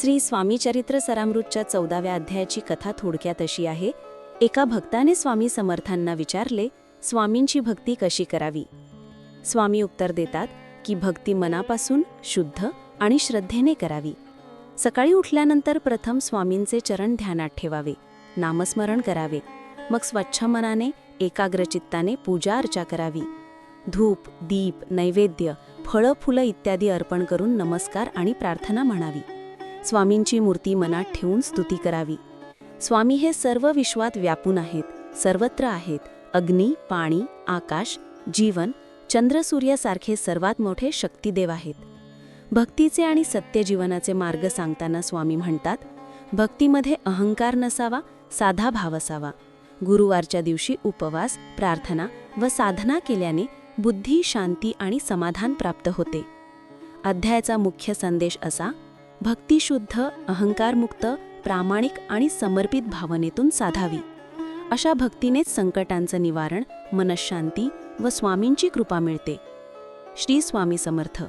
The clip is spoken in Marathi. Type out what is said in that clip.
श्री स्वामी चरित्र सरामृतच्या चौदाव्या अध्यायाची कथा थोडक्यात अशी आहे. एका भक्ताने स्वामी समर्थांना विचारले स्वामींची भक्ती कशी करावी? स्वामी उत्तर देतात की भक्ती मनापासून शुद्ध आणि श्रद्धेने करावी. सकाळी उठल्यानंतर प्रथम स्वामींचे चरण ध्यानात ठेवावे नामस्मरण करावे. मग स्वच्छ मनाने एकाग्रचित्ताने पूजा अर्चा करावी. धूप दीप नैवेद्य फळं फुलं इत्यादी अर्पण करून नमस्कार आणि प्रार्थना म्हणावी. स्वामींची मूर्ती मनात ठेवून स्तुती करावी. स्वामी हे सर्व विश्वात व्यापून आहेत सर्वत्र आहेत अग्नी पाणी आकाश जीवन चंद्रसूर्यासारखे सर्वात मोठे शक्तिदेव आहेत. भक्तीचे आणि सत्य जीवनाचे मार्ग सांगताना स्वामी म्हणतात भक्तीमध्ये अहंकार नसावा साधा भाव असावा. गुरुवारच्या दिवशी उपवास प्रार्थना व साधना केल्याने बुद्धी शांती आणि समाधान प्राप्त होते. अध्यायाचा मुख्य संदेश असा भक्तिशुद्ध अहंकारमुक्त प्रामाणिक आणि समर्पित भावनेतून साधावी. अशा भक्तीनेच संकटांचं निवारण मनशांती व स्वामींची कृपा मिळते. श्री स्वामी समर्थ.